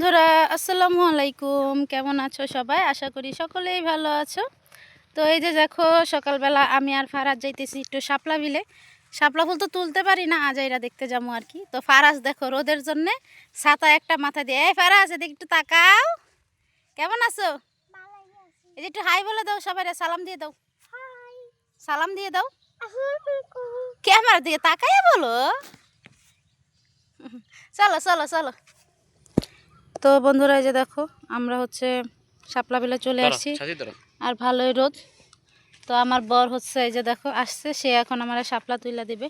বন্ধুরা আসসালামু আলাইকুম। কেমন আছো সবাই? আশা করি সকলেই ভালো আছো। তো এই যে দেখো সকালবেলা আমি আর ফারাজ যাইতেছি একটু শাপলা বিলে। শাপলা ফুল তো তুলতে পারি না আজ এরা দেখতে যাব আর কি। তো ফারাজ দেখো রোদের জন্যে ছাতা একটা মাথা দিয়ে এই ফারাজ এদিকে একটু তাকাও। কেমন আছো? এই যে একটু হাই বলে দাও সবাই সালাম দিয়ে দাও। সালাম দিয়ে দাও। ক্যামেরা দিয়ে তাকাইয়া বলো। চলো চলো চলো। তো বন্ধুরা এই যে দেখো আমরা হচ্ছে শাপলা বিলে চলে আসছি। আর ভালোই রোদ। তো আমার বর হচ্ছে এই যে দেখো আসছে সে এখন আমার শাপলা তুইলা দিবে।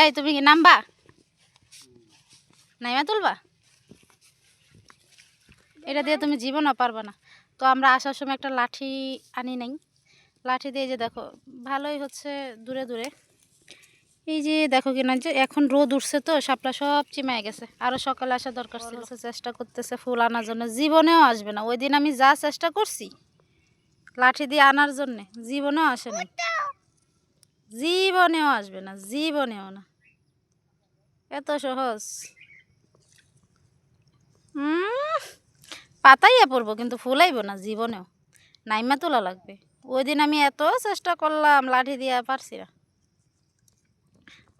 এই তুমি কি নামবা? নাইমা তুলবা? এটা দিয়ে তুমি জীবনও পারবে না। তো আমরা আসার সময় একটা লাঠি আনি নাই। লাঠি দিয়ে যে দেখো ভালোই হচ্ছে দূরে দূরে। এই যে দেখো কিনা যে এখন রোদ উঠছে তো শাপলা সব চিমায় গেছে। আরও সকালে আসা দরকার ছিল। চেষ্টা করতেছে ফুল আনার জন্য জীবনেও আসবে না। ওই দিন আমি যা চেষ্টা করছি লাঠি দিয়ে আনার জন্যে জীবনেও আসেনি জীবনেও আসবে না জীবনেও না। এত সহজ। পাতাইয়া পড়ব কিন্তু ফুলাইব না জীবনেও। নাইমা তোলা লাগবে। ওই দিন আমি এত চেষ্টা করলাম লাঠি দিয়ে পারছি না।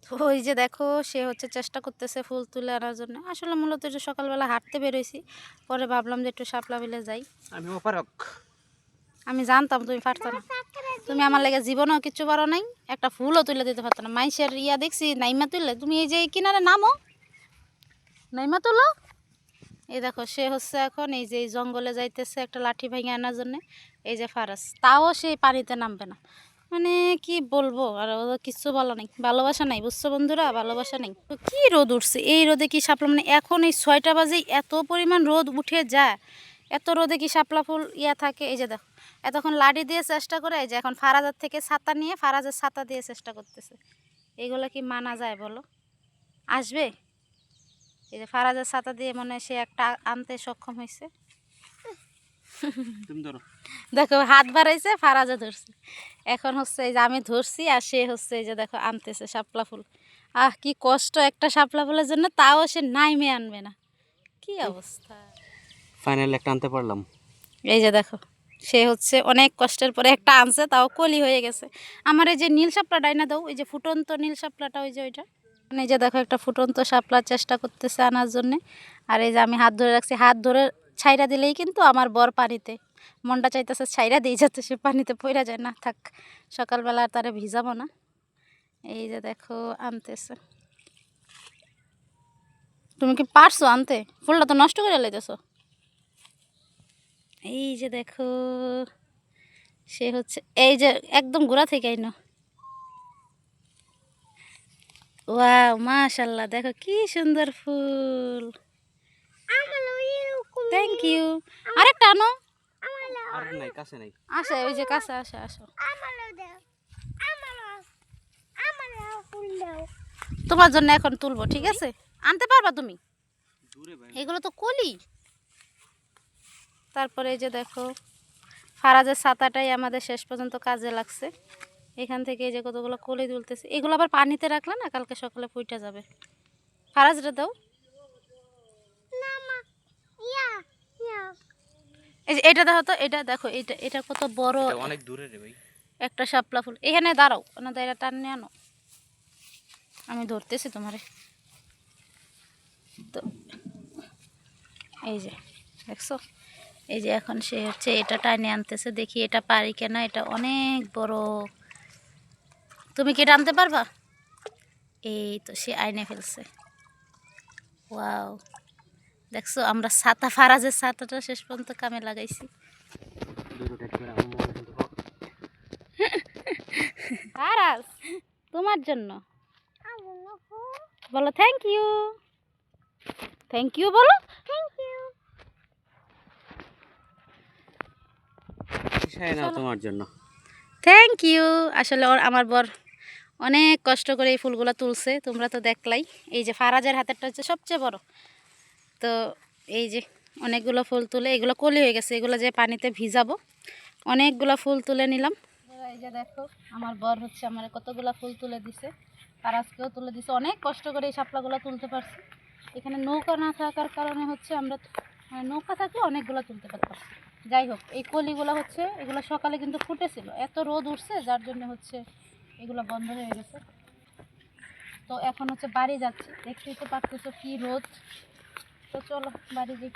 তো ওই যে দেখো সে হচ্ছে চেষ্টা করতেছে ফুল তুলে আনার জন্য। আসলে মূলত একটু সকালবেলা হাঁটতে বেরোইছি পরে ভাবলাম যে একটু শাপলা বিলে যাই। আমি অপারক আমি জানতাম তুমি পারতো না। তুমি আমার লেগে জীবনেও কিচ্ছু পারো নাই একটা ফুলও তুলে দিতে পারতো না। মাইসের ইয়া দেখছি নাইমা তুললে? তুমি এই যে কিনারে নামো। নাইমা তুলো। এই দেখো সে হচ্ছে এখন এই যে জঙ্গলে যাইতেছে একটা লাঠি ভেঙে আনার জন্য। এই যে ফারাস। তাও সে পানিতে নামবে না। মানে কি বলব? আর কিচ্ছু বলা নেই। ভালোবাসা নাই, বুঝছ বন্ধুরা? ভালোবাসা নেই। তো কি রোদ উঠছে? এই রোদে কি সাপলা মানে এখন এই ছয়টা বাজে এত পরিমাণ রোদ উঠে যায়। এত রোদে কি শাপলা ফুল ইয়া থাকে? এই যে দেখো, এতক্ষণ লাঠি দিয়ে চেষ্টা করে, এই যে এখন ফারাজের থেকে ছাতা নিয়ে ফারাজের ছাতা দিয়ে চেষ্টা করতেছে। এগুলো কি মানা যায় বলো? আসবে? এই যে ফারাজের ছাতা দিয়ে মনে সে একটা আনতে সক্ষম হয়েছে। দেখো হাত বাড়াইছে ফারাজে ধরছে। এখন হচ্ছে এই যে আমি ধরছি আর সে হচ্ছে এই যে দেখো আনতেছে শাপলা ফুল। আহ কি কষ্ট একটা শাপলা ফুলের জন্য তাও সে নাইমে আনবে না। কি অবস্থা। ফাইনাল একটা আনতে পারলাম। এই যে দেখো সে হচ্ছে অনেক কষ্টের পরে একটা আনছে তাও কলি হয়ে গেছে। আমার এই যে নীল শাপলা ডাইনা দাও ওই যে ফুটন্ত নীল শাপলাটা ওই যে ওইটা। মানে এই যে দেখো একটা ফুটন্ত শাপলার চেষ্টা করতেছে আনার জন্যে। আর এই যে আমি হাত ধরে রাখছি হাত ধরে ছাইরা দিলেই কিন্তু আমার বর পানিতে। মনটা চাইতেছে ছাইরা দিয়ে যাতে সে পানিতে পড়া যায়। না থাক, সকালবেলা আর তারে ভিজাবো না। এই যে দেখো, আনতেছে। তুমি কি পারছ আনতে? ফুলটা তো নষ্ট করে লাইতেছো। এই যে দেখো, সে হচ্ছে, এই যে একদম গোড়া থেকে আইনো। ওয়াও, মাশাল্লাহ, দেখো কি সুন্দর ফুল। থ্যাংক ইউ আরেকটা আনো। আর নাই কাছে নাই। আসে ওই যে কাছে আসে আসো। তোমার জন্য এখন তুলবো ঠিক আছে? আনতে পারবা তুমি? দূরে ভাই। এগুলো তো কলি। তারপরে এই যে দেখো ফারাজের ছাতাটাই আমাদের শেষ পর্যন্ত কাজে লাগছে। এখান থেকে এই যে কতগুলো কলি তুলতেছে। এগুলো আবার পানিতে রাখলে না কালকে সকালে ফুইটা যাবে। ফারাজটা দাও। এই যে এটা দেখো তো এটা দেখো এটা এটা কত বড় অনেক দূরে রে ভাই। একটা শাপলা ফুল। এখানে দাঁড়াও না দাঁড়া টান নিয়ে আনো। আমি ধরতেছি তোমারে। তো এই যে দেখছ? এই যে এখন সে হচ্ছে এটা টাইনে আনতেছে দেখি এটা পারি কেনা এটা অনেক বড়। তুমি কি এটা আনতে পারবা? এই তো সে আইনে ফেলছে। ওয়াও। দেখছ আমরা ছাতা ফারাজের ছাতাটা শেষ পর্যন্ত কামে লাগাইছি। ফারাজ তোমার জন্য। বলো থ্যাংক ইউ থ্যাংক ইউ বলো। কিসায় নাও তোমার জন্য। থ্যাংক ইউ আসলে ওর- আমার বর অনেক কষ্ট করে এই ফুলগুলো তুলছে তোমরা তো দেখলাই। এই যে ফারাজের হাতেরটা হচ্ছে সবচেয়ে বড়। তো এই যে অনেকগুলো ফুল তুলে, এগুলো কলি হয়ে গেছে, এগুলো যে পানিতে ভিজাবো, অনেকগুলো ফুল তুলে নিলাম। এই যে দেখো, আমার বর হচ্ছে আমার কতগুলো ফুল তুলে দিছে, আর আজকেও তুলে দিছে। অনেক কষ্ট করে এই শাপলাগুলো তুলতে পারছি। এখানে নৌকা না থাকার কারণে হচ্ছে আমরা মানে নৌকা থাকলে অনেকগুলো তুলতে পারতাম। যাই হোক, এই কলিগুলো হচ্ছে, এগুলো সকালে কিন্তু ফুটেছিল। এত রোদ উঠছে, যার জন্য হচ্ছে এগুলো বন্ধ হয়ে গেছে। তো এখন হচ্ছে বাড়ি যাচ্ছে। দেখতেই তো পারতেছো কী রোদ। তো চলো বাড়ি যাই।